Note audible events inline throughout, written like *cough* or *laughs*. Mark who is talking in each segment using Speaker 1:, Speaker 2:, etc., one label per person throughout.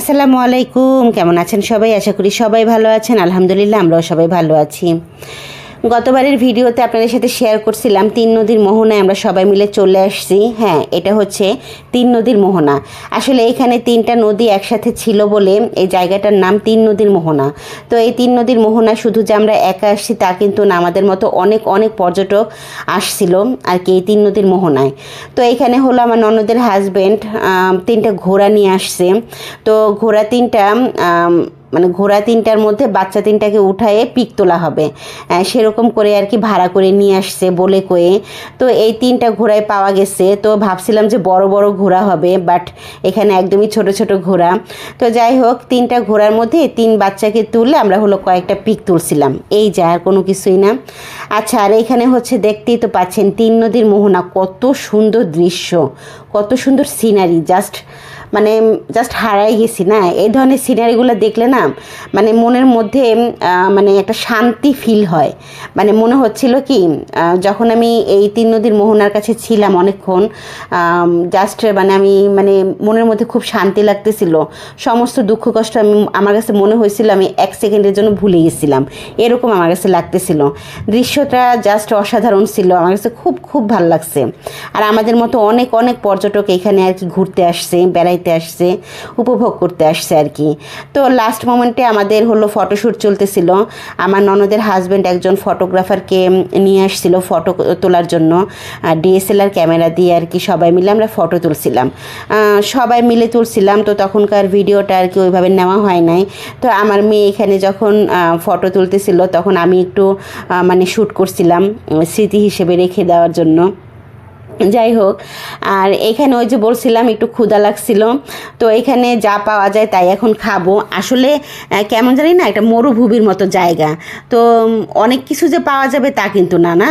Speaker 1: আসসালামু আলাইকুম। কেমন আছেন সবাই? আশা করি সবাই ভালো আছেন। আলহামদুলিল্লাহ, আমরাও সবাই ভালো আছি। গতবারের ভিডিওতে আপনাদের সাথে শেয়ার করছিলাম, তিন নদীর মোহনায় আমরা সবাই মিলে চলে আসছি। হ্যাঁ এটা হচ্ছে তিন নদীর মোহনা। আসলে এখানে তিনটা নদী একসাথে ছিল বলে এই জায়গাটার নাম তিন নদীর মোহনা। তো এই তিন নদীর মোহনা শুধু যে আমরা একা আসছি তা কিন্তু না, আমাদের মতো অনেক অনেক পর্যটক আসছিল আর কি এই তিন নদীর মোহনায়। তো এখানে হলো আমার ননদের হাজব্যান্ড তিনটা ঘোড়া নিয়ে আসছে। তো ঘোড়া তিনটা মানে ঘোড়া তিনটার মধ্যে বাচ্চা তিনটাকে উঠায়ে পিক তোলা হবে। সেরকম করে আর কি ভাড়া করে নিয়ে আসছে বলে কয়ে। তো এই তিনটা ঘোড়ায় পাওয়া গেছে। তো ভাবছিলাম যে বড় বড় ঘোড়া হবে বাট এখানে একদমই ছোট ছোট ঘোড়া। তো যাই হোক, তিনটা ঘোড়ার মধ্যে তিন বাচ্চাকে তুললে আমরা হলো কয়েকটা পিক তুলছিলাম। এই যা, আর কোনো কিছুই না। আচ্ছা আর এখানে হচ্ছে দেখতেই তো পাচ্ছেন তিন নদীর মোহনা। কত সুন্দর দৃশ্য, কত সুন্দর সিনারি জাস্ট মানে জাস্ট হারাই গেছি, না? এই ধরনের সিনারিগুলো দেখলে না মানে মনের মধ্যে মানে একটা শান্তি ফিল হয়। মানে মনে হচ্ছিল কি যখন আমি এই তিন নদীর মোহনার কাছে ছিলাম অনেকক্ষণ জাস্ট মানে আমি মানে মনের মধ্যে খুব শান্তি লাগতেছিল। সমস্ত দুঃখ কষ্ট আমি, আমার কাছে মনে হয়েছিল আমি এক সেকেন্ডের জন্য ভুলে গেছিলাম। এরকম আমার কাছে লাগতেছিল। দৃশ্যটা জাস্ট অসাধারণ ছিল, আমার কাছে খুব খুব ভালো লাগছে। আর আমাদের মতো অনেক অনেক পর্যটক এখানে আর কি ঘুরতে আসছে, বেড়াইতে আসছে, উপভোগ করতে আসছে আর কি। তো লাস্ট মোমেন্টে আমাদের হলো ফটোশ্যুট চলতেছিল। আমার ননদের হাজব্যান্ড একজন ফটোগ্রাফারকে নিয়ে আসছিল ফটো তোলার জন্য। ডিএসএলআর ক্যামেরা দিয়ে আর কি সবাই মিলে আমরা ফটো তুলছিলাম। সবাই মিলে তুলছিলাম, তো তখনকার ভিডিওটা আর কি ওইভাবে নেওয়া হয় নাই। তো আমার মেয়ে এখানে যখন ফটো তুলতেছিল, তখন আমি একটু মানে শ্যুট করছিলাম, স্মৃতি হিসেবে রেখে দেওয়ার জন্য। যাই হোক আর এখানে ওই যে বলছিলাম, একটু ক্ষুধা লাগছিল। তো এখানে যা পাওয়া যায় তাই এখন খাব। আসলে কেমন জানি না, একটা মরুভূমির মতো জায়গা। তো অনেক কিছু যে পাওয়া যাবে তা কিন্তু না না?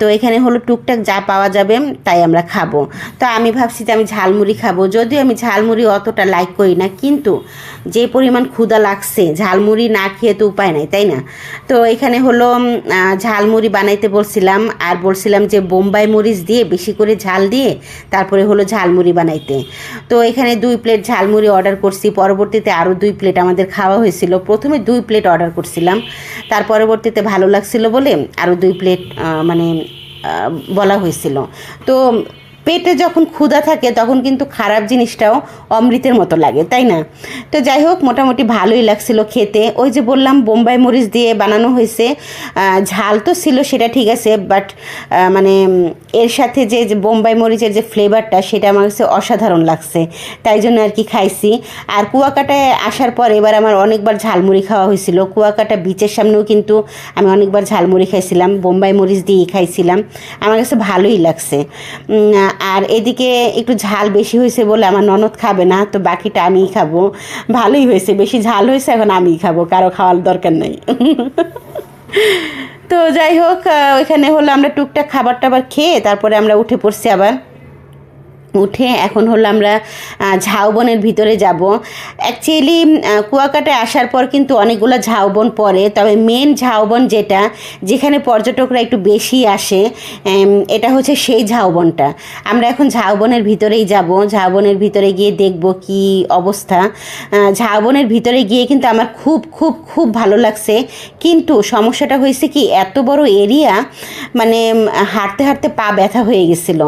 Speaker 1: তো এখানে হলো টুকটাক যা পাওয়া যাবে, তাই আমরা খাব। তো আমি ভাবছি যে আমি ঝালমুড়ি খাব। যদিও আমি ঝালমুড়ি অতটা লাইক করি না, কিন্তু যে পরিমাণ ক্ষুধা লাগছে, ঝালমুড়ি না খেয়ে তো উপায় নাই, তাই না? তো এখানে হলো ঝালমুড়ি বানাইতে বলছিলাম, আর বলছিলাম যে বোম্বাই মরিচ দিয়ে বেশি করে ঝাল দিয়ে তারপরে হলো ঝালমুড়ি বানাইতে। তো এখানে দুই প্লেট ঝালমুড়ি অর্ডার করছি। পরবর্তীতে আরও দুই প্লেট আমাদের খাওয়া হয়েছিল। প্রথমে দুই প্লেট অর্ডার করছিলাম। তার পরবর্তীতে ভালো লাগছিল বলে আরও দুই প্লেট মানে বলা হয়েছিল। তো পেটে যখন ক্ষুধা থাকে তখন কিন্তু খারাপ জিনিসটাও অমৃতের মতো লাগে, তাই না? তো যাই হোক, মোটামুটি ভালোই লাগছিল খেতে। ওই যে বললাম, বোম্বাই মরিচ দিয়ে বানানো হয়েছে। ঝাল তো ছিল, সেটা ঠিক আছে বাট মানে এর সাথে যে বোম্বাই মরিচের যে ফ্লেভারটা সেটা আমার কাছে অসাধারণ লাগছে। তাই জন্য আর কি খাইছি। আর কুয়াকাটায় আসার পর এবার আমার অনেকবার ঝালমুড়ি খাওয়া হয়েছিল। কুয়াকাটা বিচের সামনেও কিন্তু আমি অনেকবার ঝালমুড়ি খাইছিলাম, বোম্বাই মরিচ দিয়েই খাইছিলাম। আমার কাছে ভালোই লাগছে। আর এদিকে একটু ঝাল বেশি হয়েছে বলে আমার ননদ খাবে না, তো বাকিটা আমিই খাব। ভালোই হয়েছে, বেশি ঝাল হয়েছে, এখন আমিই খাব, কারও খাওয়ার দরকার নেই। *laughs* তো যাই হোক ওইখানে হলো আমরা টুকটাক খাবার টাবার খেয়ে তারপরে আমরা উঠে পড়ছি আবার। উঠে এখন হলো আমরা ঝাউবনের ভিতরে যাব। অ্যাকচুয়ালি কুয়াকাটায় আসার পর কিন্তু অনেকগুলো ঝাউবন পড়ে, তবে মেন ঝাউবন যেটা, যেখানে পর্যটকরা একটু বেশি আসে এটা হচ্ছে সেই ঝাউবনটা। আমরা এখন ঝাউবনের ভিতরেই যাব, ঝাউবনের ভিতরে গিয়ে দেখব কি অবস্থা। ঝাউবনের ভিতরে গিয়ে কিন্তু আমার খুব খুব খুব ভালো লাগছে। কিন্তু সমস্যাটা হয়েছে কি, এত বড় এরিয়া মানে হাঁটতে হাঁটতে পা ব্যথা হয়ে গেছিল।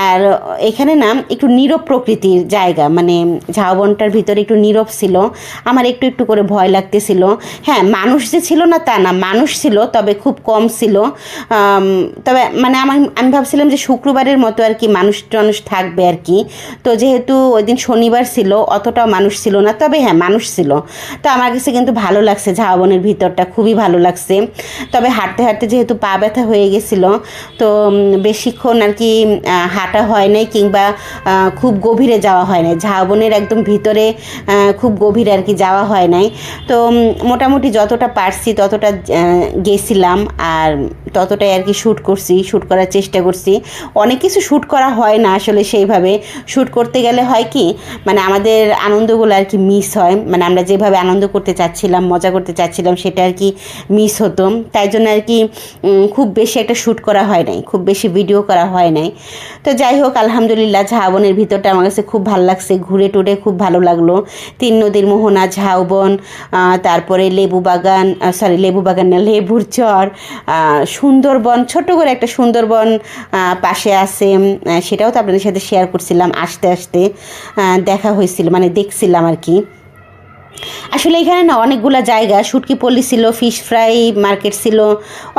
Speaker 1: আর এখানে না একটু নীরব প্রকৃতির জায়গা মানে ঝাউবনটার ভিতরে একটু নীরব ছিল। আমার একটু একটু করে ভয় লাগতেছিল। হ্যাঁ মানুষ যে ছিল না তা না, মানুষ ছিল, তবে খুব কম ছিল। তবে মানে আমার, আমি ভাবছিলাম যে শুক্রবারের মতো আর কি মানুষ টানুষ থাকবে আর কি। তো যেহেতু ওই দিন শনিবার ছিল, অতটাও মানুষ ছিল না, তবে হ্যাঁ মানুষ ছিল। তো আমার কাছে কিন্তু ভালো লাগছে, ঝাউবনের ভিতরটা খুবই ভালো লাগছে। তবে হাঁটতে হাঁটতে যেহেতু পা ব্যথা হয়ে গেছিল, তো বেশিক্ষণ আর কি হাঁটা হয় নাই, কিংবা আহ, খুব গভীরে যাওয়া হয় নাই। ঝাউবনের একদম ভিতরে খুব গভীরে আর কি যাওয়া হয় নাই। তো মোটামুটি যতটা পারছি ততটা গেছিলাম। আর ততটাই আর কি শ্যুট করছি শ্যুট করার চেষ্টা করছি। অনেক কিছু শ্যুট করা হয় না আসলে সেইভাবে। শ্যুট করতে গেলে হয় কি মানে আমাদের আনন্দগুলো আর কি মিস হয়। মানে আমরা যেভাবে আনন্দ করতে চাচ্ছিলাম, মজা করতে চাচ্ছিলাম, সেটা আর কি মিস হতো। তাই জন্য আর কি খুব বেশি একটা শ্যুট করা হয় নাই, খুব বেশি ভিডিও করা হয় নাই। তো যাই হোক, আলহামদুলিল্লাহ ঝাউবনের ভিতরটা আমার কাছে খুব ভালো লাগছে। ঘুরে টুরে খুব ভালো লাগল। তিন নদীর মোহনা ঝাউবন তারপরে লেবু বাগান সরি লেবু বাগান না, লেবুর চর সুন্দরবন ছোট করে একটা সুন্দরবন পাশে আছে সেটাও তো আপনাদের সাথে শেয়ার করছিলাম, আসতে আসতে দেখা হয়েছিল মানে দেখছিলাম আর কি। আসলে এখানে না অনেকগুলো জায়গা, শুটকি পল্লী ছিল ফিশ ফ্রাই মার্কেট ছিল,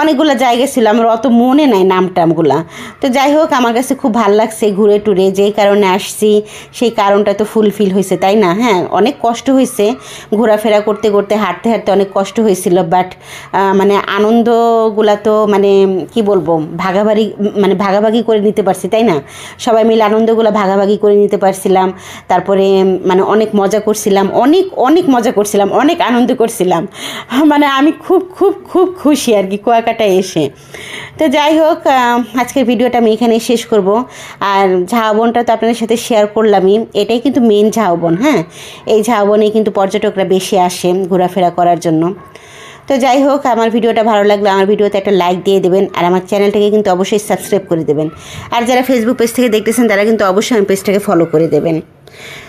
Speaker 1: অনেকগুলো জায়গা ছিল, আমার অত মনে নাই নাম টামগুলা তো যাই হোক, আমার কাছে খুব ভালো লাগছে ঘুরে টুরে যেই কারণে আসছি, সেই কারণটা তো ফুলফিল হয়েছে, তাই না? হ্যাঁ অনেক কষ্ট হয়েছে ঘোরাফেরা করতে করতে, হাঁটতে হাঁটতে অনেক কষ্ট হয়েছিল বাট মানে আনন্দগুলা তো মানে কি বলব, ভাগাভাগি মানে ভাগাভাগি করে নিতে পারছি, তাই না? সবাই মিলে আনন্দগুলো ভাগাভাগি করে নিতে পারছিলাম, তারপরে মানে অনেক মজা করছিলাম, অনেক অনেক মজা করছিলাম, অনেক আনন্দ করছিলাম। মানে আমি খুব খুব খুব খুশি আর কি কুয়াকাটায় এসে। তো যাই হোক আজকের ভিডিওটা আমি এখানে শেষ করব। আর ঝাউবনটা তো আপনাদের সাথে শেয়ার করলামই। এটাই কিন্তু মেন ঝাউবন হ্যাঁ? এই ঝাউবনে কিন্তু পর্যটকরা বেশি আসে ঘোরাফেরা করার জন্য। তো যাই হোক, আমার ভিডিওটা ভালো লাগলে আমার ভিডিওতে একটা লাইক দিয়ে দেবেন আর আমার চ্যানেলটাকে কিন্তু অবশ্যই সাবস্ক্রাইব করে দেবেন। আর যারা ফেসবুক পেজ থেকে দেখতেছেন, তারা কিন্তু অবশ্যই আমার পেজটাকে ফলো করে দেবেন।